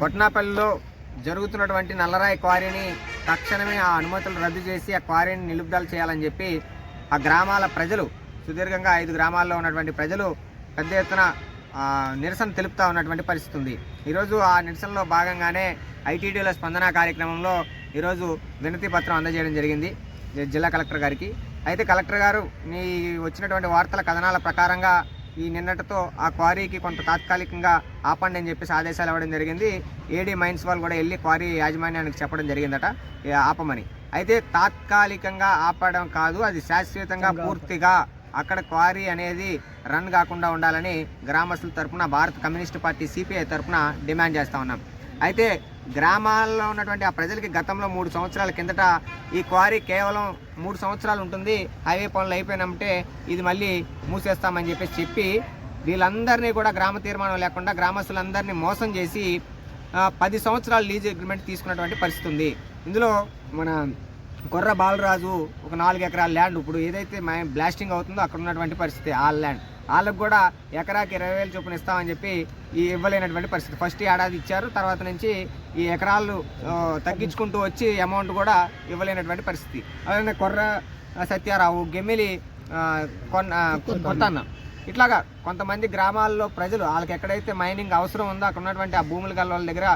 కొట్నాపల్లిలో జరుగుతున్నటువంటి నల్లరాయి క్వారీని తక్షణమే ఆ అనుమతులు రద్దు చేసి ఆ క్వారీని నిలుపుదల చేయాలని చెప్పి ఆ గ్రామాల ప్రజలు సుదీర్ఘంగా ఐదు గ్రామాల్లో ఉన్నటువంటి ప్రజలు పెద్ద ఎత్తున నిరసన తెలుపుతా ఉన్నటువంటి పరిస్థితి ఉంది. ఈరోజు ఆ నిరసనలో భాగంగానే ఐటీడీల స్పందన కార్యక్రమంలో ఈరోజు వినతి పత్రం అందజేయడం జరిగింది జిల్లా కలెక్టర్ గారికి. అయితే కలెక్టర్ గారు మీ వచ్చినటువంటి వార్తల కథనాల ప్రకారంగా ఈ నిన్నటితో ఆ క్వారీకి కొంత తాత్కాలికంగా ఆపండి అని చెప్పేసి ఆదేశాలు ఇవ్వడం జరిగింది. ఏడీ మైన్స్ వాళ్ళు కూడా వెళ్ళి క్వారీ యాజమాన్యానికి చెప్పడం జరిగిందట. ఆపమని. అయితే తాత్కాలికంగా ఆపడం కాదు అది శాశ్వతంగా పూర్తిగా అక్కడ క్వారీ అనేది రన్ కాకుండా ఉండాలని గ్రామస్తుల తరపున భారత కమ్యూనిస్ట్ పార్టీ సిపిఐ తరపున డిమాండ్ చేస్తా ఉన్నాం. అయితే గ్రామాల్లో ఉన్నటువంటి ఆ ప్రజలకి గతంలో మూడు సంవత్సరాల కిందట ఈ క్వారీ కేవలం మూడు సంవత్సరాలు ఉంటుంది. హైవే పనులు అయిపోయినామంటే ఇది మళ్ళీ మూసేస్తామని చెప్పేసి చెప్పి వీళ్ళందరినీ కూడా గ్రామ తీర్మానం లేకుండా గ్రామస్తులందరినీ మోసం చేసి పది సంవత్సరాలు లీజ్ అగ్రిమెంట్ తీసుకున్నటువంటి పరిస్థితి ఉంది. ఇందులో మన కొర్ర బాలరాజు ఒక నాలుగు ఎకరాల ల్యాండ్ ఇప్పుడు ఏదైతే బ్లాస్టింగ్ అవుతుందో అక్కడ ఉన్నటువంటి పరిస్థితి ఆ ల్యాండ్. వాళ్ళకు కూడా ఎకరాకి ఇరవై వేలు చొప్పున ఇస్తామని చెప్పి ఈ ఇవ్వలేనటువంటి పరిస్థితి. ఫస్ట్ ఏడాది ఇచ్చారు తర్వాత నుంచి ఈ ఎకరాలు తగ్గించుకుంటూ వచ్చి అమౌంట్ కూడా ఇవ్వలేనటువంటి పరిస్థితి. అలానే కొర్ర సత్యారావు గెమ్మిలి ఆ, కొన్న కొత్తన్న. ఇట్లాగా కొంతమంది గ్రామాల్లో ప్రజలు వాళ్ళకి ఎక్కడైతే మైనింగ్ అవసరం ఉందో అక్కడ ఉన్నటువంటి ఆ భూములు గల వాళ్ళ దగ్గర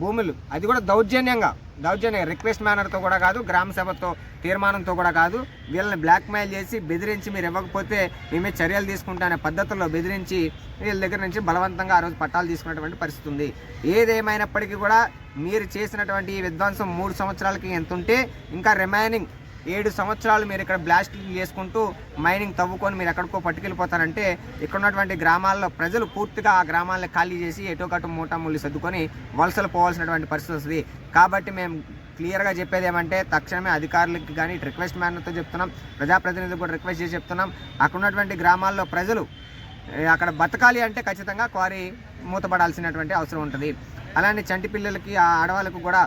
భూములు అది కూడా దౌర్జన్యంగా దౌర్జన్య రిక్వెస్ట్ మేనర్తో కూడా కాదు గ్రామ సభతో తీర్మానంతో కూడా కాదు. వీళ్ళని బ్లాక్మెయిల్ చేసి బెదిరించి మీరు ఇవ్వకపోతే మేమే చర్యలు తీసుకుంటానే పద్ధతుల్లో బెదిరించి వీళ్ళ దగ్గర నుంచి బలవంతంగా ఆ రోజు పట్టాలు తీసుకున్నటువంటి పరిస్థితి ఉంది. ఏదేమైనప్పటికీ కూడా మీరు చేసినటువంటి ఈ విధ్వంసం మూడు సంవత్సరాలకి ఎంత ఉంటే ఇంకా రిమైనింగ్ ఏడు సంవత్సరాలు మీరు ఇక్కడ బ్లాస్టింగ్ చేసుకుంటూ మైనింగ్ తవ్వుకొని మీరు ఎక్కడికో పట్టుకెళ్ళిపోతారంటే ఇక్కడ ఉన్నటువంటి గ్రామాల్లో ప్రజలు పూర్తిగా ఆ గ్రామాలను ఖాళీ చేసి ఎటో కట్టు మూటా ముళ్ళు సర్దుకొని వలసలు పోవాల్సినటువంటి పరిస్థితి వస్తుంది. కాబట్టి మేము క్లియర్గా చెప్పేది ఏమంటే తక్షణమే అధికారులకి కానీ రిక్వెస్ట్ మేనర్తో చెప్తున్నాం. ప్రజాప్రతినిధులకు కూడా రిక్వెస్ట్ చేసి చెప్తున్నాం. అక్కడ ఉన్నటువంటి గ్రామాల్లో ప్రజలు అక్కడ బతకాలి అంటే ఖచ్చితంగా క్వారీ మూతపడాల్సినటువంటి అవసరం ఉంటుంది. అలానే చంటి పిల్లలకి ఆ ఆడవాళ్ళకు కూడా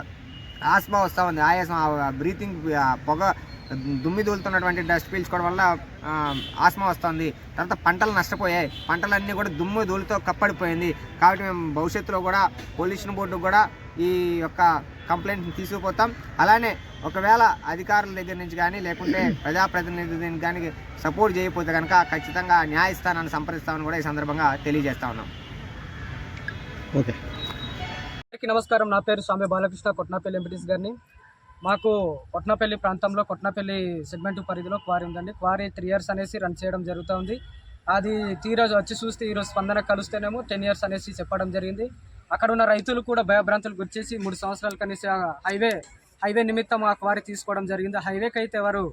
ఆస్మా వస్తూ ఉంది. ఆయాసం బ్రీతింగ్ పొగ దుమ్మి దూలుతున్నటువంటి డస్ట్ పీల్చుకోవడం వల్ల ఆస్మా వస్తుంది. తర్వాత పంటలు నష్టపోయాయి. పంటలన్నీ కూడా దుమ్ము ధూళితో కప్పడిపోయింది. కాబట్టి మేము భవిష్యత్తులో కూడా పొల్యూషన్ బోర్డు కూడా ఈ యొక్క కంప్లైంట్ని తీసుకుపోతాం. అలానే ఒకవేళ అధికారుల దగ్గర నుంచి కానీ లేకుంటే ప్రజాప్రతినిధుల కానీ సపోర్ట్ చేయకపోతే కనుక ఖచ్చితంగా న్యాయస్థానాన్ని సంప్రదిస్తామని కూడా ఈ సందర్భంగా తెలియజేస్తా ఉన్నాం. ఓకే. నమస్కారం. నా పేరు స్వామి బాలకృష్ణ కొట్నాపల్లి ఎంపీటీస్ గారిని. మాకు కొట్నాపల్లి ప్రాంతంలో కొట్నాపల్లి సెగ్మెంట్ పరిధిలో క్వారీ ఉందండి. క్వారీ త్రీ ఇయర్స్ అనేసి రన్ చేయడం జరుగుతూ ఉంది. అది తీరోజు వచ్చి చూస్తే ఈరోజు స్పందన కలుస్తేనేమో టెన్ ఇయర్స్ అనేసి చెప్పడం జరిగింది. అక్కడ ఉన్న రైతులు కూడా భయభ్రాంతులు గుర్చేసి మూడు సంవత్సరాల కనీసం హైవే హైవే నిమిత్తం ఆ క్వారీ తీసుకోవడం జరిగింది. హైవేకి అయితే ఎవరు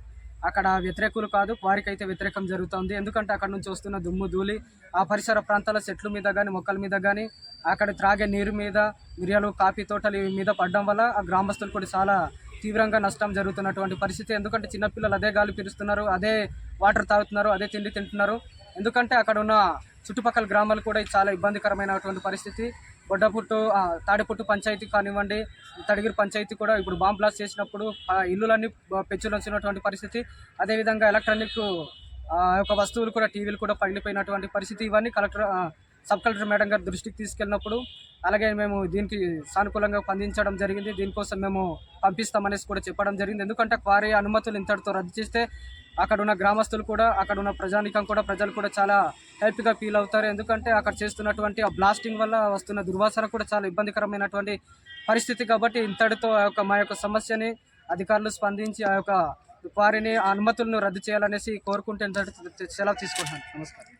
అక్కడ వ్యతిరేకులు కాదు వారికైతే అయితే వ్యతిరేకం జరుగుతుంది. ఎందుకంటే అక్కడ నుంచి వస్తున్న దుమ్ము ధూళి ఆ పరిసర ప్రాంతాల చెట్ల మీద కానీ మొక్కల మీద కానీ అక్కడ త్రాగే నీరు మీద మిరియాలు కాఫీ తోటలు మీద పడడం వల్ల ఆ గ్రామస్తులు కూడా చాలా తీవ్రంగా నష్టం జరుగుతున్నటువంటి పరిస్థితి. ఎందుకంటే చిన్నపిల్లలు అదే గాలి పీలుస్తున్నారు అదే వాటర్ తాగుతున్నారు అదే తిండి తింటున్నారు. ఎందుకంటే అక్కడ ఉన్న చుట్టుపక్కల గ్రామాలు కూడా చాలా ఇబ్బందికరమైనటువంటి పరిస్థితి. గొడ్డపుట్టు తాడిపుట్టు పంచాయతీ కానివ్వండి తడిగిరి పంచాయతీ కూడా ఇప్పుడు బాంబ్ బ్లాస్ట్ చేసినప్పుడు ఆ ఇల్లులన్నీ బ- వచ్చినటువంటి పరిస్థితి. అదేవిధంగా ఎలక్ట్రానిక్ ఆ యొక్క వస్తువులు కూడా టీవీలు కూడా పగిలిపోయినటువంటి పరిస్థితి. ఇవన్నీ కలెక్టర్ సబ్ కలెక్టర్ మేడం గారి దృష్టికి తీసుకెళ్ళినప్పుడు అలాగే మేము దీనికి సానుకూలంగా స్పందించడం జరిగింది. దీనికోసం మేము పంపిస్తామనేసి కూడా చెప్పడం జరిగింది. ఎందుకంటే క్వారీ అనుమతులు ఇంతటితో రద్దు చేస్తే అక్కడ ఉన్న గ్రామస్తులు కూడా అక్కడ ఉన్న ప్రజానికం కూడా ప్రజలు కూడా చాలా హ్యాపీగా ఫీల్ అవుతారు. ఎందుకంటే అక్కడ చేస్తున్నటువంటి ఆ బ్లాస్టింగ్ వల్ల వస్తున్న దుర్వాసన కూడా చాలా ఇబ్బందికరమైనటువంటి పరిస్థితి కాబట్టి ఇంతటితో ఆ యొక్క మా యొక్క సమస్యని అధికారులు స్పందించి ఆ యొక్క వారిని ఆ అనుమతులను రద్దు చేయాలనేసి కోరుకుంటే ఇంతటితో సెలవు తీసుకుంటున్నాను. నమస్కారం.